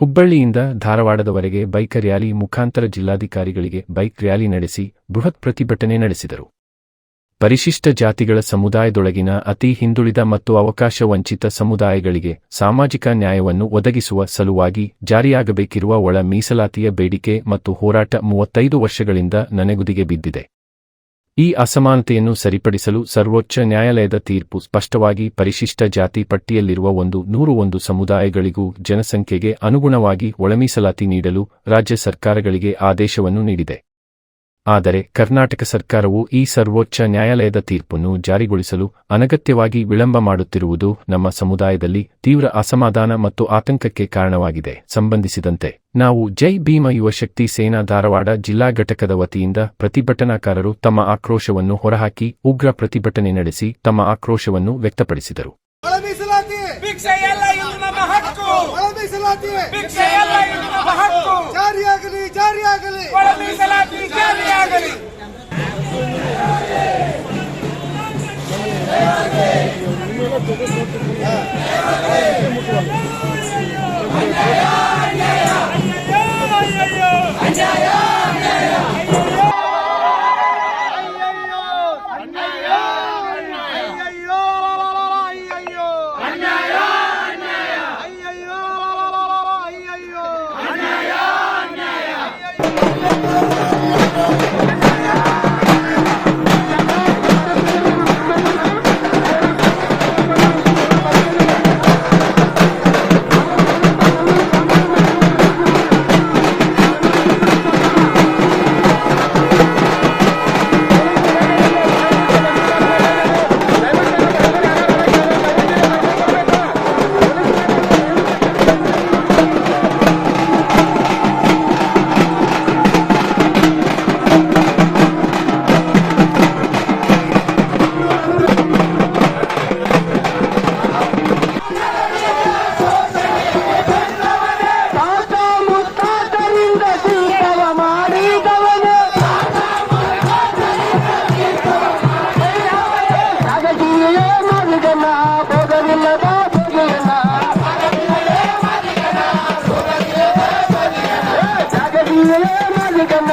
ಹುಬ್ಬಳ್ಳಿಯಿಂದ ಧಾರವಾಡದವರೆಗೆ bike rally ಮುಖಾಂತರ ಜಿಲ್ಲಾಧಿಕಾರಿಗಳಿಗೆ ಬೈಕ್ ರ್ಯಾಲಿ ನಡೆಸಿ ಬೃಹತ್ ಪ್ರತಿಭಟನೆ ನಡೆಸಿದರು. ಪರಿಶಿಷ್ಟ ಜಾತಿಗಳ ಸಮುದಾಯದೊಳಗಿನ ಅತಿ ಹಿಂದುಳಿದ ಮತ್ತು ಅವಕಾಶ ವಂಚಿತ ಸಮುದಾಯಗಳಿಗೆ ಸಾಮಾಜಿಕ ನ್ಯಾಯವನ್ನು ಒದಗಿಸುವ ಸಲುವಾಗಿ ಜಾರಿಯಾಗಬೇಕಿರುವ ಒಳ ಮೀಸಲಾತಿಯ ಬೇಡಿಕೆ ಮತ್ತು ಹೋರಾಟ ಮೂವತ್ತೈದು ವರ್ಷಗಳಿಂದ ನನೆಗುದಿಗೆ ಬಿದ್ದಿದೆ. ಈ ಅಸಮಾನತೆಯನ್ನು ಸರಿಪಡಿಸಲು ಸರ್ವೋಚ್ಚ ನ್ಯಾಯಾಲಯದ ತೀರ್ಪು ಸ್ಪಷ್ಟವಾಗಿ ಪರಿಶಿಷ್ಟ ಜಾತಿ ಪಟ್ಟಿಯಲ್ಲಿರುವ ಒಂದು ನೂರು ಒಂದು ಸಮುದಾಯಗಳಿಗೂ ಜನಸಂಖ್ಯೆಗೆ ಅನುಗುಣವಾಗಿ ಒಳಮೀಸಲಾತಿ ನೀಡಲು ರಾಜ್ಯ ಸರ್ಕಾರಗಳಿಗೆ ಆದೇಶವನ್ನು ನೀಡಿದೆ. ಆದರೆ ಕರ್ನಾಟಕ ಸರ್ಕಾರವು ಈ ಸರ್ವೋಚ್ಚ ನ್ಯಾಯಾಲಯದ ತೀರ್ಪನ್ನು ಜಾರಿಗೊಳಿಸಲು ಅನಗತ್ಯವಾಗಿ ವಿಳಂಬ ಮಾಡುತ್ತಿರುವುದು ನಮ್ಮ ಸಮುದಾಯದಲ್ಲಿ ತೀವ್ರ ಅಸಮಾಧಾನ ಮತ್ತು ಆತಂಕಕ್ಕೆ ಕಾರಣವಾಗಿದೆ. ಸಂಬಂಧಿಸಿದಂತೆ ನಾವು ಜೈ ಭೀಮ ಯುವಶಕ್ತಿ ಸೇನಾ ಧಾರವಾಡ ಜಿಲ್ಲಾ ಘಟಕದ ವತಿಯಿಂದ ಪ್ರತಿಭಟನಾಕಾರರು ತಮ್ಮ ಆಕ್ರೋಶವನ್ನು ಹೊರಹಾಕಿ ಉಗ್ರ ಪ್ರತಿಭಟನೆ ನಡೆಸಿ ತಮ್ಮ ಆಕ್ರೋಶವನ್ನು ವ್ಯಕ್ತಪಡಿಸಿದರು. ಒಳ ಮೀಸಲಾತಿ ಜಾರಿಯಾಗಲಿ ಜಾರಿಯಾಗಲಿ. ಒಳ ಮೀಸಲಾತಿ ಜಾರಿಯಾಗಲಿ.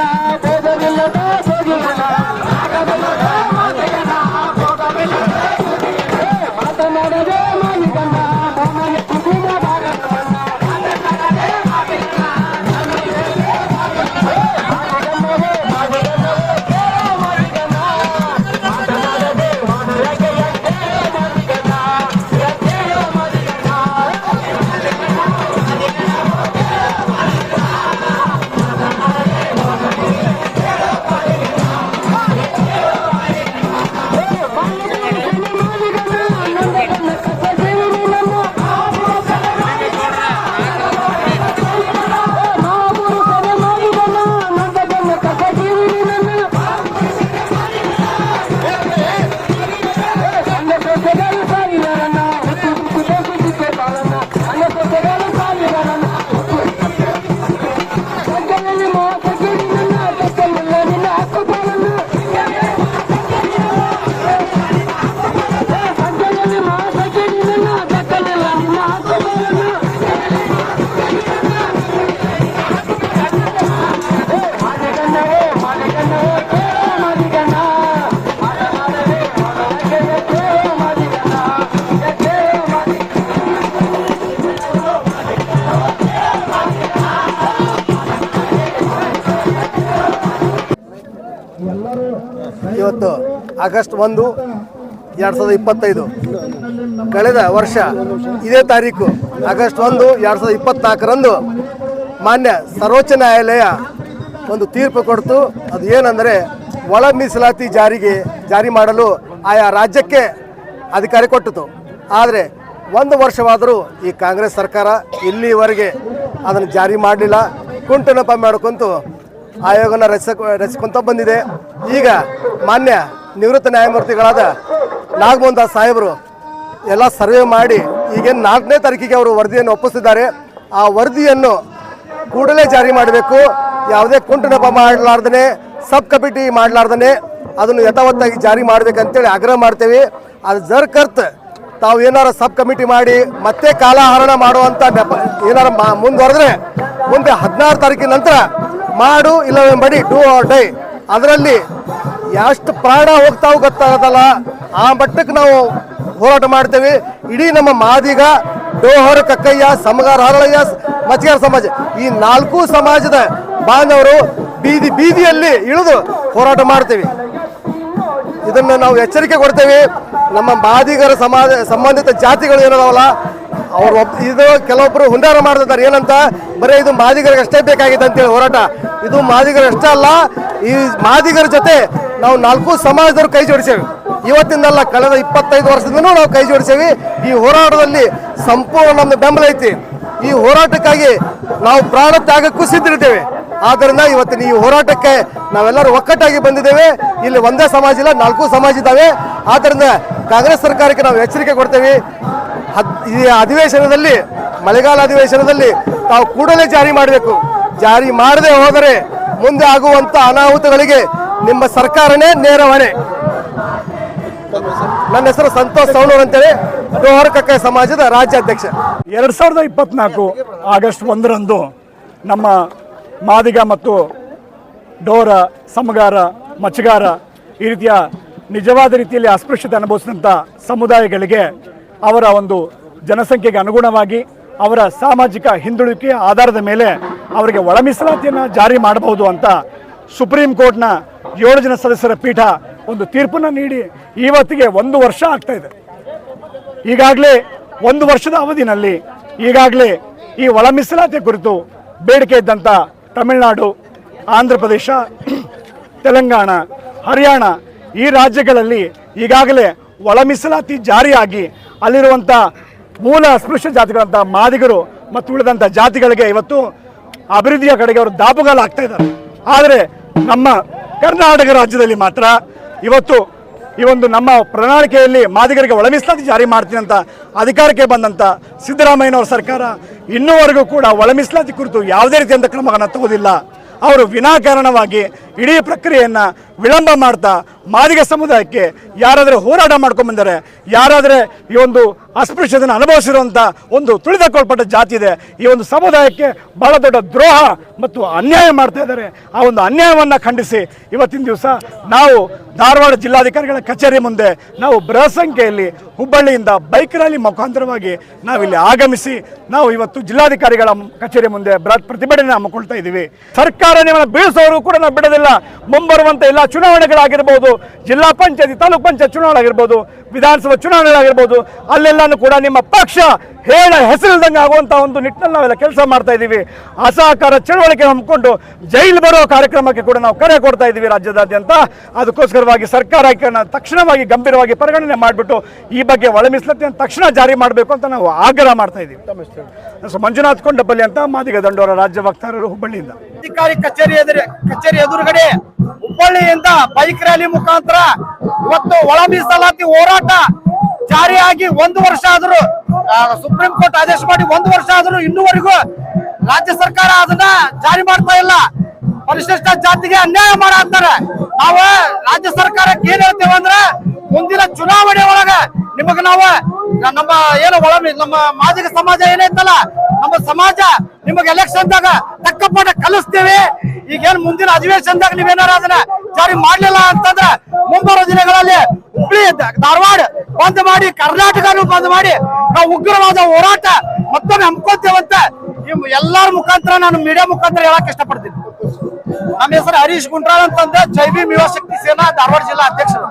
Bye. ಆಗಸ್ಟ್ ಒಂದು, ಎರಡು ಸಾವಿರದ ಇಪ್ಪತ್ತೈದು. ಕಳೆದ ವರ್ಷ ಇದೇ ತಾರೀಕು, ಆಗಸ್ಟ್ ಒಂದು, ಎರಡು ಸಾವಿರದ ಇಪ್ಪತ್ನಾಲ್ಕರಂದು ಮಾನ್ಯ ಸರ್ವೋಚ್ಚ ನ್ಯಾಯಾಲಯ ಒಂದು ತೀರ್ಪು ಕೊಡ್ತು. ಅದು ಏನಂದರೆ, ಒಳ ಮೀಸಲಾತಿ ಜಾರಿಗೆ, ಜಾರಿ ಮಾಡಲು ಆಯಾ ರಾಜ್ಯಕ್ಕೆ ಅಧಿಕಾರ ಕೊಟ್ಟಿತು. ಆದರೆ, ಒಂದು ವರ್ಷವಾದರೂ ಈ ಕಾಂಗ್ರೆಸ್ ಸರ್ಕಾರ ಇಲ್ಲಿವರೆಗೆ ಅದನ್ನು ಜಾರಿ ಮಾಡಲಿಲ್ಲ. ಕುಂಟನಪ ಮಾಡ್ಕೊಂತು ಆಯೋಗನ ರಚಿಸ ರಚಿಸ್ಕೊಂತ ಬಂದಿದೆ. ಈಗ ಮಾನ್ಯ ನಿವೃತ್ತ ನ್ಯಾಯಮೂರ್ತಿಗಳಾದ ನಾಗಮೋಹನ್ ದಾಸ್ ಸಾಹೇಬರು ಎಲ್ಲ ಸರ್ವೆ ಮಾಡಿ ಈಗೇನು ನಾಲ್ಕನೇ ತಾರೀಕಿಗೆ ಅವರು ವರದಿಯನ್ನು ಒಪ್ಪಿಸಿದ್ದಾರೆ. ಆ ವರದಿಯನ್ನು ಕೂಡಲೇ ಜಾರಿ ಮಾಡಬೇಕು. ಯಾವುದೇ ಕುಂಟುನಪ ಮಾಡಲಾರ್ದನೆ, ಸಬ್ ಕಮಿಟಿ ಮಾಡಲಾರ್ದನೆ, ಅದನ್ನು ಯಥಾವತ್ತಾಗಿ ಜಾರಿ ಮಾಡಬೇಕಂತೇಳಿ ಆಗ್ರಹ ಮಾಡ್ತೇವೆ. ಅದು ಜರ್ಕರ್ತ್ ತಾವು ಏನಾರ ಸಬ್ ಕಮಿಟಿ ಮಾಡಿ ಮತ್ತೆ ಕಾಲಹರಣ ಮಾಡುವಂಥ ನೆಪ ಏನಾರ ಮುಂದುವರೆದ್ರೆ ಮುಂದೆ ಹದಿನಾರು ತಾರೀಕಿನ ನಂತರ ಮಾಡು ಇಲ್ಲವೇ ಮಾಡಿ ಡೂ ಆರ್ ಡೈ ಅದರಲ್ಲಿ ಎಷ್ಟು ಪ್ರಾಣ ಹೋಗ್ತಾವು ಗೊತ್ತಾಗತ್ತಲ್ಲ ಆ ಮಟ್ಟಕ್ಕೆ ನಾವು ಹೋರಾಟ ಮಾಡ್ತೇವೆ. ಇಡೀ ನಮ್ಮ ಮಾದಿಗ, ಡೋಹರ, ಕಕ್ಕಯ್ಯ, ಸಮಗಾರ, ಹರಳಯ್ಯ ಮಚ್ಗಾರ ಸಮಾಜ, ಈ ನಾಲ್ಕು ಸಮಾಜದ ಬಾಂಧವರು ಬೀದಿ ಬೀದಿಯಲ್ಲಿ ಇಳಿದು ಹೋರಾಟ ಮಾಡ್ತೇವೆ. ಇದನ್ನು ನಾವು ಎಚ್ಚರಿಕೆ ಕೊಡ್ತೇವೆ. ನಮ್ಮ ಮಾದಿಗರ ಸಮಾಜ, ಸಂಬಂಧಿತ ಜಾತಿಗಳು ಏನದಾವಲ್ಲ, ಅವ್ರು ಒಬ್, ಇದು ಕೆಲವೊಬ್ಬರು ಹುಂಡಾರ ಮಾಡ್ತಿದ್ದಾರೆ. ಏನಂತ? ಬರೀ ಇದು ಮಾದಿಗರಿಗೆ ಅಷ್ಟೇ ಬೇಕಾಗಿದೆ ಅಂತೇಳಿ ಹೋರಾಟ. ಇದು ಮಾದಿಗರ ಅಷ್ಟೇ ಅಲ್ಲ, ಈ ಮಾದಿಗರ ಜೊತೆ ನಾವು ನಾಲ್ಕು ಸಮಾಜದವರು ಕೈ ಜೋಡಿಸೇವೆ. ಇವತ್ತಿಂದಲ್ಲ ಕಳೆದ ಇಪ್ಪತ್ತೈದು ವರ್ಷದಿಂದನೂ ನಾವು ಕೈ ಜೋಡಿಸೇವೆ. ಈ ಹೋರಾಟದಲ್ಲಿ ಸಂಪೂರ್ಣ ನಮ್ಮ ಬೆಂಬಲ ಐತಿ. ಈ ಹೋರಾಟಕ್ಕಾಗಿ ನಾವು ಪ್ರಾಣ ತ್ಯಾಗಕ್ಕೂ ಸಿದ್ಧರಿದ್ದೇವೆ. ಆದ್ದರಿಂದ ಇವತ್ತಿನ ಈ ಹೋರಾಟಕ್ಕೆ ನಾವೆಲ್ಲರೂ ಒಕ್ಕಟ್ಟಾಗಿ ಬಂದಿದ್ದೇವೆ. ಇಲ್ಲಿ ಒಂದೇ ಸಮಾಜ ಇಲ್ಲ, ನಾಲ್ಕು ಸಮಾಜ ಇದ್ದಾವೆ. ಆದ್ದರಿಂದ ಕಾಂಗ್ರೆಸ್ ಸರ್ಕಾರಕ್ಕೆ ನಾವು ಎಚ್ಚರಿಕೆ ಕೊಡ್ತೇವೆ. ಈ ಅಧಿವೇಶನದಲ್ಲಿ, ಮಳೆಗಾಲ ಅಧಿವೇಶನದಲ್ಲಿ ತಾವು ಕೂಡಲೇ ಜಾರಿ ಮಾಡಬೇಕು. ಜಾರಿ ಮಾಡದೆ ಹೋದರೆ ಮುಂದೆ ಆಗುವಂಥ ಅನಾಹುತಗಳಿಗೆ ನಿಮ್ಮ ಸರ್ಕಾರನೇ ನೇರ ಹೊಣೆ ನನ್ನ ಹೆಸರು ಸಂತೋಷ್ ಸೌಣೂರ್ ಅಂತೇಳಿ ಕಕ್ಕೈ ಸಮಾಜದ ರಾಜ್ಯಾಧ್ಯಕ್ಷ. ಎರಡು ಸಾವಿರದ ಇಪ್ಪತ್ನಾಲ್ಕು ಆಗಸ್ಟ್ ಒಂದರಂದು ನಮ್ಮ ಮಾದಿಗ ಮತ್ತು ಡೋರ, ಸಮಗಾರ, ಮಚ್ಚಗಾರ ಈ ರೀತಿಯ ನಿಜವಾದ ರೀತಿಯಲ್ಲಿ ಅಸ್ಪೃಶ್ಯತೆ ಅನುಭವಿಸಿದಂಥ ಸಮುದಾಯಗಳಿಗೆ ಅವರ ಒಂದು ಜನಸಂಖ್ಯೆಗೆ ಅನುಗುಣವಾಗಿ ಅವರ ಸಾಮಾಜಿಕ ಹಿಂದುಳಿಕೆ ಆಧಾರದ ಮೇಲೆ ಅವರಿಗೆ ಒಳ ಮೀಸಲಾತಿಯನ್ನು ಜಾರಿ ಮಾಡಬಹುದು ಅಂತ ಸುಪ್ರೀಂ ಕೋರ್ಟ್ನ ಏಳು ಜನ ಸದಸ್ಯರ ಪೀಠ ಒಂದು ತೀರ್ಪನ್ನು ನೀಡಿ ಇವತ್ತಿಗೆ ಒಂದು ವರ್ಷ ಆಗ್ತಾ ಇದೆ. ಈಗಾಗಲೇ ಒಂದು ವರ್ಷದ ಅವಧಿನಲ್ಲಿ ಈಗಾಗಲೇ ಈ ಒಳ ಮೀಸಲಾತಿ ಕುರಿತು ಬೇಡಿಕೆ ಇದ್ದಂಥ ತಮಿಳುನಾಡು, ಆಂಧ್ರ ಪ್ರದೇಶ, ತೆಲಂಗಾಣ, ಹರಿಯಾಣ ಈ ರಾಜ್ಯಗಳಲ್ಲಿ ಈಗಾಗಲೇ ಒಳ ಮೀಸಲಾತಿ ಜಾರಿಯಾಗಿ ಅಲ್ಲಿರುವಂಥ ಮೂಲ ಅಸ್ಪೃಶ್ಯ ಜಾತಿಗಳಂಥ ಮಾದಿಗರು ಮತ್ತು ಉಳಿದಂಥ ಜಾತಿಗಳಿಗೆ ಇವತ್ತು ಅಭಿವೃದ್ಧಿಯ ಕಡೆಗೆ ಅವರು ದಾಪುಗಾಲಾಗ್ತಾ ಇದ್ದಾರೆ. ಆದರೆ ನಮ್ಮ ಕರ್ನಾಟಕ ರಾಜ್ಯದಲ್ಲಿ ಮಾತ್ರ ಇವತ್ತು ಈ ಒಂದು ನಮ್ಮ ಪ್ರಣಾಳಿಕೆಯಲ್ಲಿ ಮಾದಿಗರಿಗೆ ಒಳಮೀಸಲಾತಿ ಜಾರಿ ಮಾಡ್ತೀನಿ ಅಂತ ಅಧಿಕಾರಕ್ಕೆ ಬಂದಂಥ ಸಿದ್ದರಾಮಯ್ಯನವರ ಸರ್ಕಾರ ಇನ್ನೂವರೆಗೂ ಕೂಡ ಒಳಮೀಸಲಾತಿ ಕುರಿತು ಯಾವುದೇ ರೀತಿಯಂಥ ಕ್ರಮಗಳನ್ನು ತಗೋದಿಲ್ಲ. ಅವರು ವಿನಾಕಾರಣವಾಗಿ ಇಡೀ ಪ್ರಕ್ರಿಯೆಯನ್ನು ವಿಳಂಬ ಮಾಡ್ತಾ ಮಾದಿಗ ಸಮುದಾಯಕ್ಕೆ ಯಾರಾದರೂ ಹೋರಾಟ ಮಾಡ್ಕೊಂಡು ಬಂದರೆ, ಯಾರಾದರೆ ಈ ಒಂದು ಅಸ್ಪೃಶ್ಯತೆಯನ್ನು ಅನುಭವಿಸಿರುವಂಥ ಒಂದು ತುಳಿದಕೊಳ್ಪಟ್ಟ ಜಾತಿ ಇದೆ, ಈ ಒಂದು ಸಮುದಾಯಕ್ಕೆ ಬಹಳ ದೊಡ್ಡ ದ್ರೋಹ ಮತ್ತು ಅನ್ಯಾಯ ಮಾಡ್ತಾ ಇದ್ದಾರೆ. ಆ ಒಂದು ಅನ್ಯಾಯವನ್ನು ಖಂಡಿಸಿ ಇವತ್ತಿನ ದಿವಸ ನಾವು ಧಾರವಾಡ ಜಿಲ್ಲಾಧಿಕಾರಿಗಳ ಕಚೇರಿ ಮುಂದೆ ನಾವು ಬೃಹತ್ ಸಂಖ್ಯೆಯಲ್ಲಿ ಹುಬ್ಬಳ್ಳಿಯಿಂದ ಬೈಕ್ ರ್ಯಾಲಿ ಮುಖಾಂತರವಾಗಿ ನಾವಿಲ್ಲಿ ಆಗಮಿಸಿ ನಾವು ಇವತ್ತು ಜಿಲ್ಲಾಧಿಕಾರಿಗಳ ಕಚೇರಿ ಮುಂದೆ ಬೃಹತ್ ಪ್ರತಿಭಟನೆ ಹಮ್ಮಿಕೊಳ್ತಾ ಇದ್ದೀವಿ. ಸರ್ಕಾರ ನಿಮ್ಮನ್ನು ಬೀಳಿಸೋರು ಕೂಡ ನಾವು ಬಿಡೋದಿಲ್ಲ. ಮುಂಬರುವಂತ ಎಲ್ಲ ಚುನಾವಣೆಗಳಾಗಿರ್ಬೋದು ಜಿಲ್ಲಾ ಪಂಚಾಯತಿ ತಾಲೂಕ್ ಪಂಚಾಯತ್ ಚುನಾವಣೆ ಆಗಿರ್ಬೋದು ವಿಧಾನಸಭಾ ಚುನಾವಣೆಗಳಾಗಿರ್ಬೋದು ಅಲ್ಲೆಲ್ಲಾನು ಕೂಡ ನಿಮ್ಮ ಪಕ್ಷ ಹೇಳ ಹೆಸರಿಲ್ದಂಗೆ ಆಗುವಂತ ಒಂದು ನಿಟ್ಟಿನಲ್ಲಿ ನಾವೆಲ್ಲ ಕೆಲಸ ಮಾಡ್ತಾ ಇದ್ದೀವಿ. ಅಸಹಕಾರ ಚಳವಳಿಕೆ ಹಮ್ಮಿಕೊಂಡು ಜೈಲು ಬರೋ ಕಾರ್ಯಕ್ರಮಕ್ಕೆ ಕೂಡ ನಾವು ಕರೆ ಕೊಡ್ತಾ ಇದ್ದೀವಿ ರಾಜ್ಯದಾದ್ಯಂತ. ಅದಕ್ಕೋಸ್ಕರವಾಗಿ ಸರ್ಕಾರಕ್ಕೆ ತಕ್ಷಣವಾಗಿ ಗಂಭೀರವಾಗಿ ಪರಿಗಣನೆ ಮಾಡಿಬಿಟ್ಟು ಈ ಬಗ್ಗೆ ಒಳ ಮೀಸಲಾತಿಯನ್ನು ತಕ್ಷಣ ಜಾರಿ ಮಾಡಬೇಕು ಅಂತ ನಾವು ಆಗ್ರಹ ಮಾಡ್ತಾ ಇದ್ದೀವಿ. ಸೊ ಮಂಜುನಾಥ್ ಕೊಂಡಪಲ್ಲಿ ಅಂತ ಮಾದಿಗ ದಂಡೋರ ರಾಜ್ಯ ವಕ್ತಾರರು ಹುಬ್ಬಳ್ಳಿಯಿಂದ. ಅಧಿಕಾರಿ ಕಚೇರಿ ಎದುರು ಕಚೇರಿ ಎದುರುಗಡೆ ಹುಬ್ಬಳ್ಳಿಯಿಂದ ಬೈಕ್ ರ್ಯಾಲಿ ಮುಖಾಂತರ ಇವತ್ತು ಒಳ ಮೀಸಲಾತಿ ಹೋರಾಟ ಜಾರಿಯಾಗಿ ಒಂದು ವರ್ಷ ಆದರೂ ಸುಪ್ರೀಂ ಕೋರ್ಟ್ ಆದೇಶ ಮಾಡಿ ಒಂದು ವರ್ಷ ಆದರೂ ಇನ್ನೂವರೆಗೂ ರಾಜ್ಯ ಸರ್ಕಾರ ಅದನ್ನ ಜಾರಿ ಮಾಡ್ತಾ ಇಲ್ಲ. ಪರಿಶಿಷ್ಟ ಜಾತಿಗೆ ಅನ್ಯಾಯ ಮಾಡಾಕ್ತಾರೆ ನಾವು ರಾಜ್ಯ ಸರ್ಕಾರಕ್ಕೆ ಏನ್ ಹೇಳ್ತೇವೆ ಅಂದ್ರೆ, ಮುಂದಿನ ಚುನಾವಣೆ ನಿಮಗ ನಾವು ನಮ್ಮ ಏನು ಒಳ ನಮ್ಮ ಮಾದಿಗ ಸಮಾಜ ಏನೈತಲ್ಲ ನಮ್ಮ ಸಮಾಜ ನಿಮಗೆ ಎಲೆಕ್ಷನ್ ದಾಗ ತಕ್ಕ ಪಾಠ ಕಲಿಸ್ತೇವೆ. ಈಗೇನ್ ಮುಂದಿನ ಅಧಿವೇಶನದಾಗ ನೀವೇನಾರ ಅದನ್ನ ಜಾರಿ ಮಾಡ್ಲಿಲ್ಲ ಅಂತಂದ್ರೆ ಮುಂಬರುವ ದಿನಗಳಲ್ಲಿ ಹುಬ್ಳಿ ಧಾರವಾಡ ಬಂದ್ ಮಾಡಿ, ಕರ್ನಾಟಕನು ಬಂದ್ ಮಾಡಿ ನಾವು ಉಗ್ರವಾದ ಹೋರಾಟ ಮತ್ತೊಮ್ಮೆ ಹಮ್ಕೋತೇವಂತ ಎಲ್ಲಾರ ಮುಖಾಂತರ ನಾನು ಮೀಡಿಯಾ ಮುಖಾಂತರ ಹೇಳಕ್ ಇಷ್ಟಪಡ್ತೀನಿ. ನಮ್ಮ ಹೆಸರು ಹರೀಶ್ ಗುಂಡ್ರಾಳ್ ಅಂತಂದ್ರೆ ಜೈ ಭೀಮ್ ಶಕ್ತಿ ಸೇನಾ, ಧಾರವಾಡ ಜಿಲ್ಲಾ ಅಧ್ಯಕ್ಷರು.